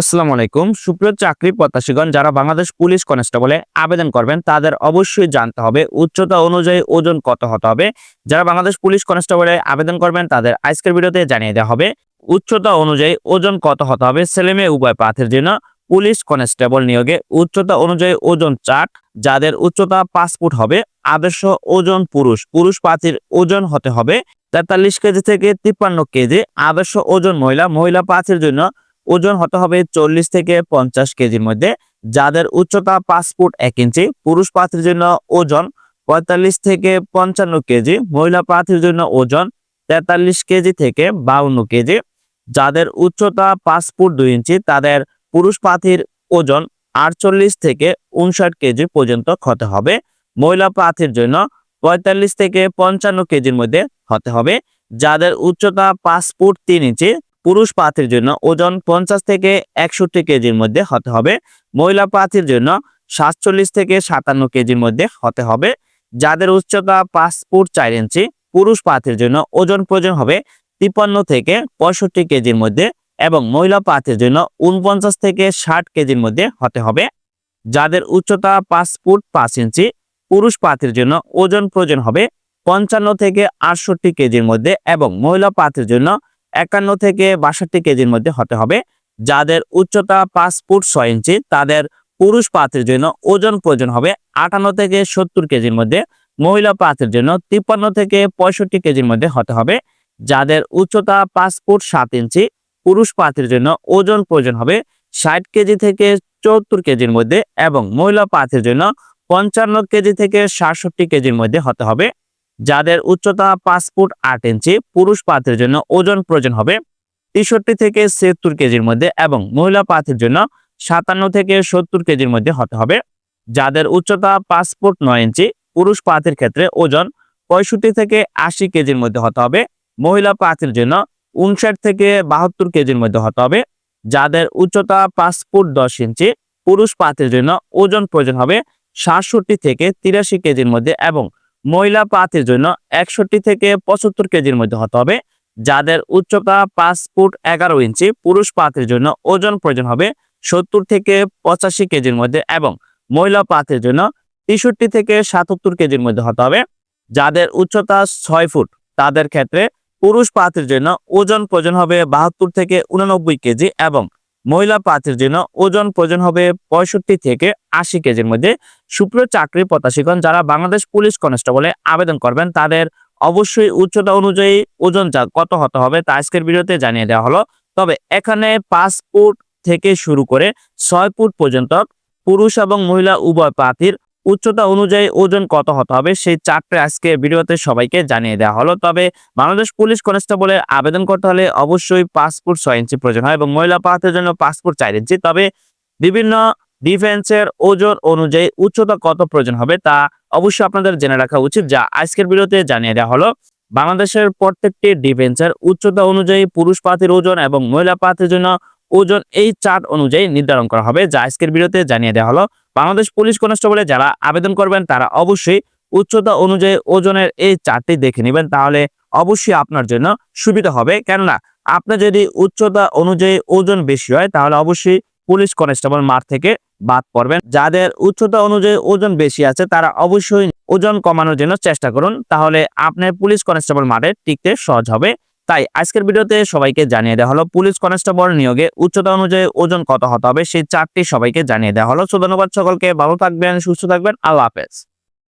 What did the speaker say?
আসসালামু আলাইকুম। সুপ্রিয় চাকরি প্রত্যাশীগণ, যারা বাংলাদেশ পুলিশ কনস্টেবলে আবেদন করবেন, তাদের অবশ্যই জানতে হবে উচ্চতা অনুযায়ী ওজন কত হতে হবে। যারা বাংলাদেশ পুলিশ কনস্টেবলে আবেদন করবেন, তাদের আজকের ভিডিওতে জানিয়ে দেওয়া হবে উচ্চতা অনুযায়ী ওজন কত হতে হবে। ছেলে মেয়ে উভয় প্রার্থীর জন্য পুলিশ কনস্টেবল নিয়োগে উচ্চতা অনুযায়ী ওজন চার্ট যাদের উচ্চতা পাঁচ ফুট হবে, আদর্শ ওজন পুরুষ। পুরুষ প্রার্থীর ওজন হতে হবে তেতাল্লিশ কেজি থেকে তিপ্পান্ন কেজি, আদর্শ ওজন মহিলা। মহিলা প্রার্থীর জন্য ওজন হতে হবে চল্লিশ থেকে পঞ্চাশ কেজির মধ্যে। যাদের উচ্চতা পাঁচ ফুট এক ইঞ্চি, পুরুষ প্রার্থীর জন্য ওজন পঁয়তাল্লিশ থেকে পঞ্চান্ন কেজি, মহিলা প্রার্থীর জন্য ওজন তেতাল্লিশ কেজি থেকে বাউন্ন কেজি। যাদের উচ্চতা পাঁচ ফুট দুই ইঞ্চি, তাদের পুরুষ প্রার্থীর ওজন আটচল্লিশ থেকে উনষাট কেজি পর্যন্ত হতে হবে। মহিলা প্রার্থীর জন্য পঁয়তাল্লিশ থেকে পঞ্চান্ন কেজির মধ্যে হতে হবে। যাদের উচ্চতা পাঁচ ফুট তিন ইঞ্চি পুরুষ প্রার্থীর জন্য ওজন পঞ্চাশ থেকে একষট্টি কেজির মধ্যে হতে হবে। মহিলা প্রার্থীর জন্য সাতচল্লিশ থেকে সাতান্ন কেজির মধ্যে হতে হবে। যাদের উচ্চতা পাঁচ ফুট চার ইঞ্চি, পুরুষ প্রার্থীর জন্য ওজন প্রয়োজন হবে তিপ্পান্ন থেকে পঁয়ষট্টি কেজির মধ্যে এবং মহিলা প্রার্থীর জন্য উনপঞ্চাশ থেকে ষাট কেজির মধ্যে হতে হবে। যাদের উচ্চতা পাঁচ ফুট পাঁচ ইঞ্চি, পুরুষ প্রার্থীর জন্য ওজন প্রয়োজন হবে পঞ্চান্ন থেকে আটষট্টি কেজির মধ্যে এবং মহিলা প্রার্থীর জন্য একান্ন থেকে বাষট্টি কেজির মধ্যে হতে হবে। যাদের উচ্চতা পাঁচ ফুট ছয় ইঞ্চি, তাদের পুরুষ প্রার্থীর জন্য ওজন প্রয়োজন হবে আটান্ন থেকে সত্তর কেজির মধ্যে। মহিলা প্রার্থীর জন্য তিপ্পান্ন থেকে পঁয়ষট্টি কেজির মধ্যে হতে হবে। যাদের উচ্চতা পাঁচ ফুট সাত ইঞ্চি, পুরুষ প্রার্থীর জন্য ওজন প্রয়োজন হবে ষাট কেজি থেকে চৌত্তর কেজির মধ্যে এবং মহিলা প্রার্থীর জন্য পঞ্চান্ন কেজি থেকে সাতষট্টি কেজির মধ্যে হতে হবে। যাদের উচ্চতা পাঁচ ফুট আট ইঞ্চি, পুরুষ প্রার্থীর জন্য ওজন প্রয়োজন হবে তেষট্টি থেকে ছিয়াত্তর কেজির মধ্যে এবং মহিলা প্রার্থীর জন্য সাতান্ন থেকে সত্তর কেজির মধ্যে হতে হবে। যাদের উচ্চতা পাঁচ ফুট নয় ইঞ্চি, পুরুষ প্রার্থীর ক্ষেত্রে ওজন পঁয়ষট্টি থেকে আশি কেজির মধ্যে হতে হবে। মহিলা প্রার্থীর জন্য উনষাট থেকে বাহাত্তর কেজির মধ্যে হতে হবে। যাদের উচ্চতা পাঁচ ফুট দশ ইঞ্চি, পুরুষ প্রার্থীর জন্য ওজন প্রয়োজন হবে সাতষট্টি থেকে তিরাশি কেজির মধ্যে এবং মহিলা প্রার্থীর জন্য একষট্টি থেকে পঁচাত্তর কেজির মধ্যে হতে হবে। যাদের উচ্চতা পাঁচ ফুট এগারো ইঞ্চি, পুরুষ প্রার্থীর জন্য ওজন প্রয়োজন হবে সত্তর থেকে পঁচাশি কেজির মধ্যে এবং মহিলা প্রার্থীর জন্য তেষট্টি থেকে সাতাত্তর কেজির মধ্যে হতে হবে। যাদের উচ্চতা ছয় ফুট, তাদের ক্ষেত্রে পুরুষ প্রার্থীর জন্য ওজন প্রয়োজন হবে বাহাত্তর থেকে উননব্বই কেজি এবং মহিলা প্রার্থীর জন্য ওজন প্রয়োজন হবে পঁয়ষট্টি থেকে আশি কেজির মধ্যে। শুক্র চাকরি প্রত্যাশীগণ, যারা বাংলাদেশ পুলিশ কনস্টেবলে আবেদন করবেন, তাদের অবশ্যই উচ্চতা অনুযায়ী ওজন যা কত হতে হবে তা আজকের ভিডিওতে জানিয়ে দেওয়া হলো। তবে এখানে পাঁচ ফুট থেকে শুরু করে ছয় ফুট পর্যন্ত পুরুষ এবং মহিলা উভয় প্রার্থীর উচ্চতা অনুযায়ী ওজন কত হতে হবে, সেই চারটে আজকে ভিডিওতে সবাইকে জানিয়ে দেওয়া হলো। তবে বাংলাদেশ পুলিশ কনস্টেবলে আবেদন করতে হলে অবশ্যই পাসপোর্ট ছয় ইঞ্চি প্রয়োজন হয় এবং মহিলা প্রার্থীর জন্য ফুট চার ইঞ্চি। তবে বিভিন্ন ডিফেন্সের ওজন অনুযায়ী উচ্চতা কত প্রয়োজন হবে তা অবশ্যই আপনাদের জেনে রাখা উচিত, যা আজকের ভিডিওতে জানিয়ে দেওয়া হলো। বাংলাদেশের প্রত্যেকটি ডিফেন্সের উচ্চতা অনুযায়ী পুরুষ প্রার্থীর ওজন এবং মহিলা প্রার্থীর জন্য ওজন এই চার্ট অনুযায়ী নির্ধারণ করা হবে, যা আজকের ভিডিওতে জানিয়ে দেওয়া হলো। বাংলাদেশ পুলিশ কনস্টেবলে যারা আবেদন করবেন, তারা অবশ্যই উচ্চতা অনুযায়ী ওজনের এই চারটি দেখে নেবেন। তাহলে অবশ্যই আপনার জন্য সুবিধা হবে। কেননা আপনার যদি উচ্চতা অনুযায়ী ওজন বেশি হয়, তাহলে অবশ্যই পুলিশ কনস্টেবল মাঠ থেকে বাদ পড়বেন। যাদের উচ্চতা অনুযায়ী ওজন বেশি আছে, তারা অবশ্যই ওজন কমানোর জন্য চেষ্টা করুন। তাহলে আপনার পুলিশ কনস্টেবল মাঠে টিকতে সহজ হবে। তাই আজকের ভিডিওতে সবাইকে জানিয়ে দেওয়া হলো, পুলিশ কনস্টেবল নিয়োগে উচ্চতা অনুযায়ী ওজন কত হতে হবে, সেই চারটি সবাইকে জানিয়ে দেওয়া হলো। সুধন্যবাদ সকলকে, ভালো থাকবেন, সুস্থ থাকবেন, আল্লাহ হাফেজ।